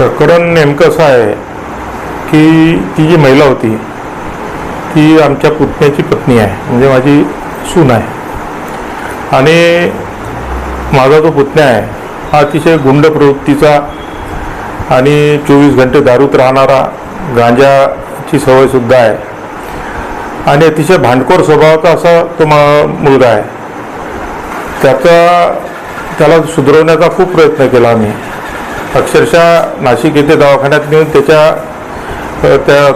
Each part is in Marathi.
प्रकरण नेमकं असं आहे की ती जी महिला होती ती आमच्या पुतण्याची पत्नी आहे. म्हणजे माझी सून आहे. आणि माझा जो पुतण्या आहे हा अतिशय गुंड प्रवृत्तीचा आणि चोवीस घंटे दारूत राहणारा गांजाची सवयसुद्धा आहे. आणि अतिशय भांडखोर स्वभावाचा असा तो मा मुलगा आहे. त्याचा त्याला सुधरवण्याचा खूप प्रयत्न केला आम्ही. अक्षरशः नाशिक येथे दवाखान्यात नेऊन त्याच्या त्या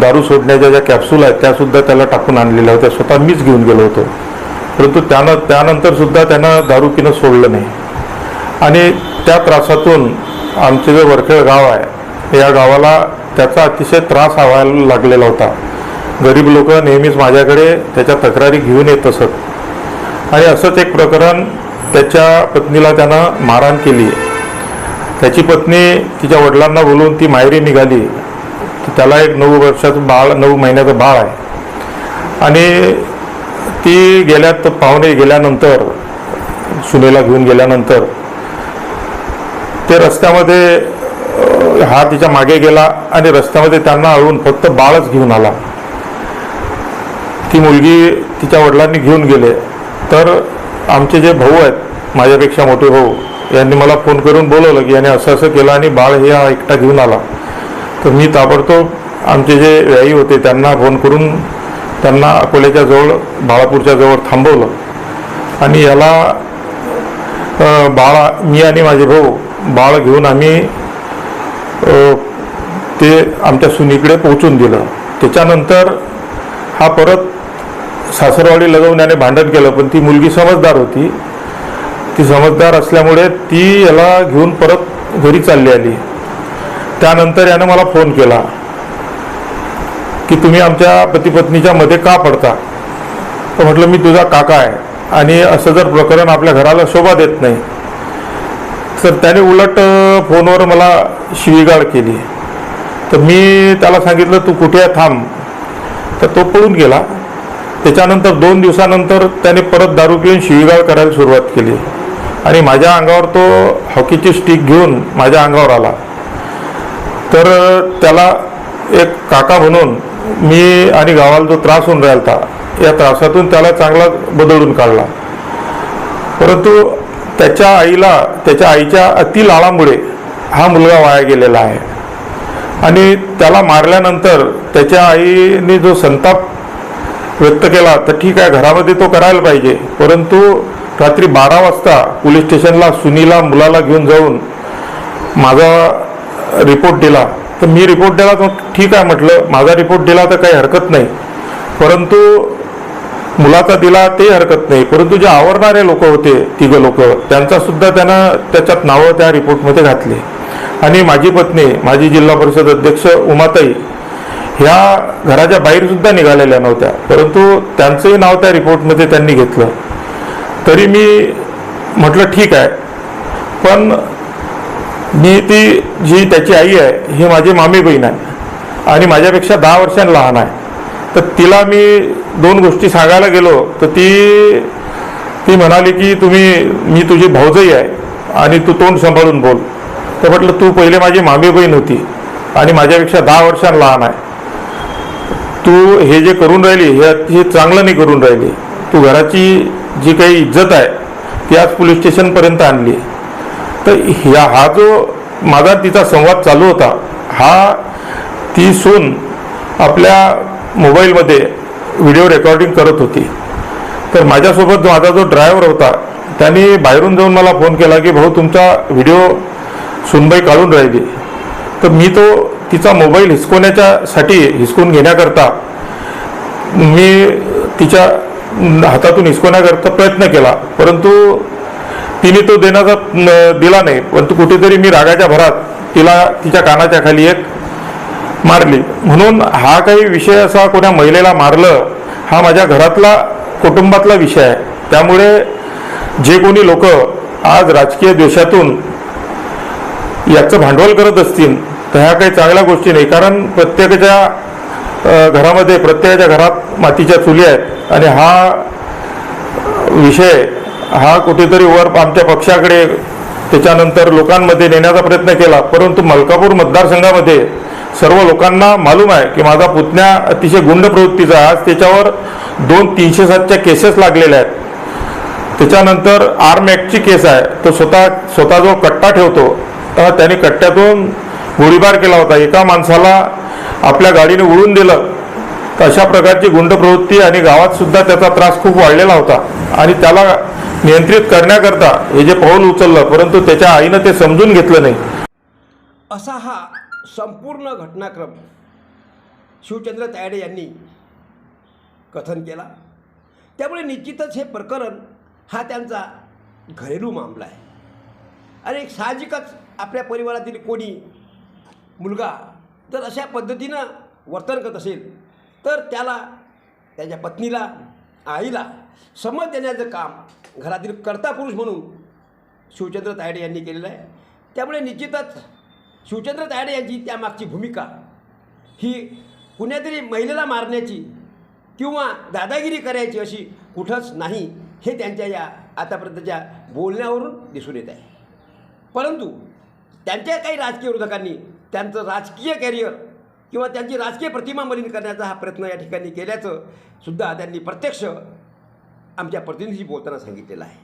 दारू सोडण्याच्या ज्या कॅप्सूल आहेत त्यासुद्धा त्याला टाकून आणलेल्या होत्या. स्वतः मीच घेऊन गेलो होतो. परंतु त्यानं त्यानंतरसुद्धा त्यानं दारू पिणं सोडलं नाही. आणि त्या त्रासातून आमचे जे वरखेळ गाव आहे या गावाला त्याचा अतिशय त्रास व्हायला लागलेला होता. गरीब लोक नेहमीच माझ्याकडे त्याच्या तक्रारी घेऊन येत असत. आणि असंच एक प्रकरण त्याच्या पत्नीला त्यानं मारहाण केली. त्याची पत्नी तिच्या वडिलांना बोलून ती माहेरी निघाली. तर त्याला एक नऊ वर्षाचं बाळ नऊ महिन्याचं बाळ आहे. आणि ती गेल्यात पाहुणे गेल्यानंतर सुनेला घेऊन गेल्यानंतर ते रस्त्यामध्ये हा तिच्यामागे गेला आणि रस्त्यामध्ये त्यांना अळून फक्त बाळच घेऊन आला. ती मुलगी तिच्या वडिलांनी घेऊन गेले. तर आमचे जे भाऊ आहेत माझ्यापेक्षा मोठे भाऊ यांनी मला फोन करून बोलवलं की याने असं असं केलं आणि बाळ हे हा एकटा घेऊन आला. तर मी ताबडतोब आमचे जे व्यायी होते त्यांना फोन करून त्यांना अकोल्याच्या जवळ बाळापूरच्या जवळ थांबवलं. आणि याला बाळ बाळा मी आणि माझे भाऊ बाळ घेऊन आम्ही ते आमच्या सुनीकडे पोहोचून दिलं. त्याच्यानंतर हा परत सासरवाडी लगवण्याने भांडण केलं पण ती मुलगी समजदार होती. ती समजदार असल्यामुळे ती याला घेऊन परत घरी चालली आली. त्यानंतर यानं मला फोन केला की तुम्ही आमच्या पतीपत्नीच्या मध्ये का पडता? तर म्हटलं मी तुझा काका आहे आणि असं जर प्रकरण आपल्या घराला शोभा देत नाही. तर त्याने उलट फोनवर मला शिवीगाळ केली. तर मी त्याला सांगितलं तू कुठे आहे? थांब. तर तो पळून गेला. त्याच्यानंतर दोन दिवसानंतर त्याने परत दारू पिऊन शिवीगाळ करायला सुरुवात केली. आणि माझ्या अंगावर तो हॉकीची स्टिक घेऊन माझ्या अंगावर आला. तर त्याला एक काका म्हणून मी आणि गावाला जो त्रास होऊन राहिला होता या त्रासातून त्याला चांगला बदलून काढला. परंतु त्याच्या आईला त्याच्या आईच्या अति लाळामुळे हा मुलगा वाया गेलेला आहे. आणि त्याला मारल्यानंतर त्याच्या आईने जो संताप व्यक्त केला तर ठीक आहे घरामध्ये तो करायला पाहिजे. परंतु रात्री बारा वाजता पोलीस स्टेशनला सुनीला मुलाला घेऊन जाऊन माझा रिपोर्ट दिला. तर मी रिपोर्ट दिला तर ठीक आहे म्हटलं. माझा रिपोर्ट दिला तर काही हरकत नाही. परंतु मुलाचा दिला ते हरकत नाही. परंतु जे आवडणारे लोक होते तिघं लोक त्यांचा सुद्धा त्यानं त्याच्यात नावं त्या रिपोर्टमध्ये घातली. आणि माझी पत्नी माझी जिल्हा परिषद अध्यक्ष उमाताई ह्या घराच्या बाहेरसुद्धा निघालेल्या नव्हत्या. परंतु त्यांचंही नाव त्या रिपोर्टमध्ये त्यांनी घेतलं. तरी मी म्हटलं ठीक आहे. पण मी ती जी त्याची आई आहे ही माझी मामी बहीण आहे आणि माझ्यापेक्षा दहा वर्षांनी लहान आहे. तर तिला मी दोन गोष्टी सांगायला गेलो तर ती ती म्हणाली की तुम्ही मी तुझी भाऊजही आहे आणि तू तोंड सांभाळून बोल. तर म्हटलं तू पहिले माझी मामी बहीण होती आणि माझ्यापेक्षा दहा वर्षांनी लहान आहे. तू हे जे करून राहिली हे चांगलं नाही करून राहिली. तू घराची जी काही इज्जत आहे ती आज पोलीस स्टेशनपर्यंत आणली तर ह्या हा जो माझा तिचा संवाद चालू होता हा ती सून आपल्या मोबाईलमध्ये व्हिडिओ रेकॉर्डिंग करत होती. तर माझ्यासोबत जो माझा जो ड्रायव्हर होता त्यांनी बाहेरून जाऊन मला फोन केला की भाऊ तुमचा व्हिडिओ सुनबाई काढून राहिली. तर मी तो तिचा मोबाईल हिसकवण्याच्यासाठी हिसकून घेण्याकरता मी तिच्या हातातून हिसकवण्याकरता प्रयत्न केला परंतु तिने तो देण्याचा दिला नाही. परंतु कुठेतरी मी रागाच्या भरात तिला तिच्या कानाच्या खाली एक मारली. म्हणून हा काही विषय असा कोण्या महिलेला मारलं हा माझ्या घरातला कुटुंबातला विषय आहे. त्यामुळे जे कोणी लोक आज राजकीय द्वेषातून याचं भांडवल करत असतील तर ह्या काही चांगल्या गोष्टी नाही. कारण प्रत्येकाच्या घरामध्ये प्रत्येकाच्या घरात मातीच्या चुली आहेत. आणि हा विषय हा कुठेतरी वर आमच्या पक्षाकडे त्याच्यानंतर लोकांमध्ये नेण्याचा प्रयत्न केला. परंतु मलकापूर मतदारसंघामध्ये सर्व लोकांना मालूम आहे की माझा पुतण्या अतिशय गुंड प्रवृत्तीचा आज त्याच्यावर दोन तीनशे सातच्या केसेस लागलेल्या आहेत. त्याच्यानंतर आर्म ॲक्टची केस आहे. तो स्वतः स्वतः जो कट्टा ठेवतो त्याने कट्ट्यातून गोळीबार केला होता. एका माणसाला आपल्या गाडीने उडून दिलं तर अशा प्रकारची गुंड प्रवृत्ती आणि गावात सुद्धा त्याचा त्रास खूप वाढलेला होता. आणि त्याला नियंत्रित करण्याकरता हे जे पाऊल उचललं परंतु त्याच्या आईनं ते समजून घेतलं नाही. असा हा संपूर्ण घटनाक्रम शिवचंद्र तायडे यांनी कथन केला. त्यामुळे निश्चितच हे प्रकरण हा त्यांचा घरेलू मामला आहे. आणि एक साहजिकच आपल्या परिवारातील कोणी मुलगा तर अशा पद्धतीनं वर्तन करत असेल तर त्याला त्याच्या पत्नीला आईला समज देण्याचं काम घरातील कर्ता पुरुष म्हणून शिवचंद्र तायडे यांनी केलेलं आहे. त्यामुळे निश्चितच शिवचंद्र तायडे यांची त्यामागची भूमिका ही कुण्यातरी महिलेला मारण्याची किंवा दादागिरी करायची अशी कुठंच नाही हे त्यांच्या या आतापर्यंतच्या बोलण्यावरून दिसून येत आहे. परंतु त्यांच्या काही राजकीय विरोधकांनी त्यांचं राजकीय कॅरियर किंवा त्यांची राजकीय प्रतिमा मलिन करण्याचा हा प्रयत्न या ठिकाणी केल्याचं सुद्धा त्यांनी प्रत्यक्ष आमच्या प्रतिनिधीशी बोलताना सांगितलेलं आहे.